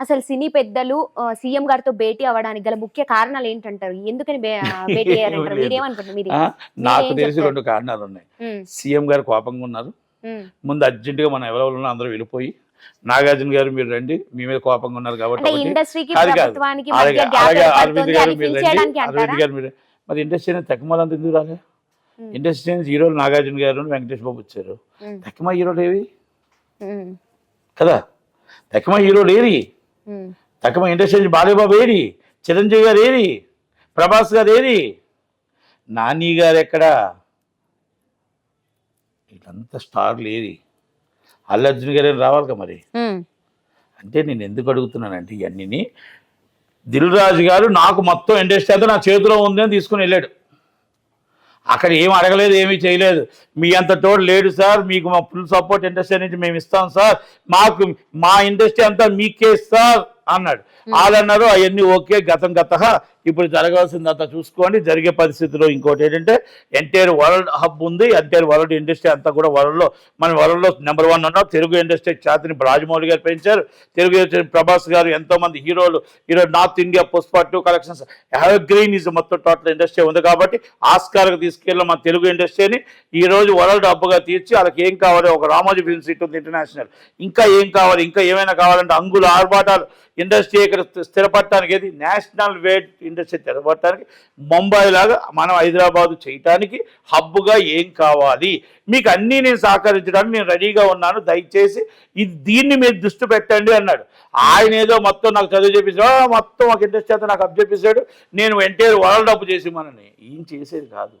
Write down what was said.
అసలు సినీ పెద్దలు సీఎం గారితో భేటీ అవ్వడానికి గల ముఖ్య కారణాలు ఏంటంటారు? ఎందుకని భేటీ అయ్యారంటారు. మీరేమనుకుంటారు మీరు నాకు తెలిసి? రెండు కారణాలు ఉన్నాయి సీఎం గారు కోపంగా ఉన్నారు. ముందు అర్జెంటుగా మనం ఎవరెవరు ఉన్నా అందరూ వెళ్ళిపోయి నాగార్జున గారు మీరు రండి మీ మీద కోపంగా ఉన్నారు కాబట్టి. ఇండస్ట్రీకి అరవింద్ గారు మీరు ఫీల్ రండి. చేయడానికి అంటారా? అరవింద్ గారు మీరు మరి ఇండస్ట్రీ అనేది తక్కువలంత ఎందుకు రాలే. ఇండస్ట్రీ హీరోలు నాగార్జున గారు వెంకటేష్ బాబు వచ్చారు. తక్కువ హీరోలు ఏవి? కదా? తక్కువ హీరోలు ఏరి తక్కువ ఇండస్ట్రీ నుంచి బాలయ్యబాబు ఏరి. చిరంజీవి గారు ఏరి. ప్రభాస్ గారు ఏరి. నాని గారు ఎక్కడ? వీళ్ళంతా స్టార్లు ఏరి. అల్లు అర్జున్ గారు ఏం రావాలి కదా మరి? అంటే నేను ఎందుకు అడుగుతున్నానంటే ఇవన్నీ దిల్ రాజు గారు నాకు మొత్తం ఇండస్ట్రీ అంతా నా చేతిలో ఉంది అని తీసుకుని వెళ్ళాడు. అక్కడ ఏం అడగలేదు ఏమీ చేయలేదు. మీ అంత తోడు లేడు సార్ మీకు మా ఫుల్ సపోర్ట్ ఇండస్ట్రీ నుంచి మేము ఇస్తాం సార్. మాకు మా ఇండస్ట్రీ అంతా మీకే సార్ అన్నాడు. వాళ్ళన్నారు అవన్నీ ఓకే గతం గత ఇప్పుడు జరగాల్సిందంతా చూసుకోండి. జరిగే పరిస్థితిలో ఇంకోటి ఏంటంటే ఎంటైర్ వరల్డ్ హబ్ ఉంది. ఎంటైర్ వరల్డ్ ఇండస్ట్రీ అంతా కూడా వరల్డ్లో మన వరల్డ్లో నెంబర్ వన్ ఉన్నాం. తెలుగు ఇండస్ట్రీ ఖ్యాతిని రాజమౌళి గారు పెంచారు. తెలుగు ప్రభాస్ గారు ఎంతోమంది హీరోలు ఈరోజు north India Pushpa two collections have గ్రీన్ ఇస్ మొత్తం టోటల్ ఇండస్ట్రీ ఉంది కాబట్టి ఆస్కార్కి తీసుకెళ్ళిన మన తెలుగు ఇండస్ట్రీని ఈరోజు వరల్డ్ హబ్గా తీర్చి వాళ్ళకి ఏం కావాలి? ఒక రామోజీ ఫిల్మ్ సిటీ ఉంది ఇంటర్నేషనల్ ఇంకా ఏం కావాలి? ఇంకా ఏమైనా కావాలంటే అంగులు ఆర్భాటాలు ఇండస్ట్రీ ఇక్కడ స్థిరపడటానికి ఏది? నేషనల్ వేట్ ఇండస్ట్రీ స్థిరపడటానికి ముంబై లాగా మనం హైదరాబాద్ చేయటానికి హబ్గా ఏం కావాలి? మీకు అన్నీ నేను సహకరించడానికి నేను రెడీగా ఉన్నాను. దయచేసి ఇది దీన్ని మీరు దృష్టి పెట్టండి అన్నాడు. ఆయన ఏదో మొత్తం నాకు చదువు చెప్పేసాడు మొత్తం ఒక ఇండస్ట్రీ అంతా నాకు అప్ చెప్పేశాడు. నేను ఎన్టీఆర్ వరల్డ్ అప్ చేసి మనని ఏం చేసేది కాదు.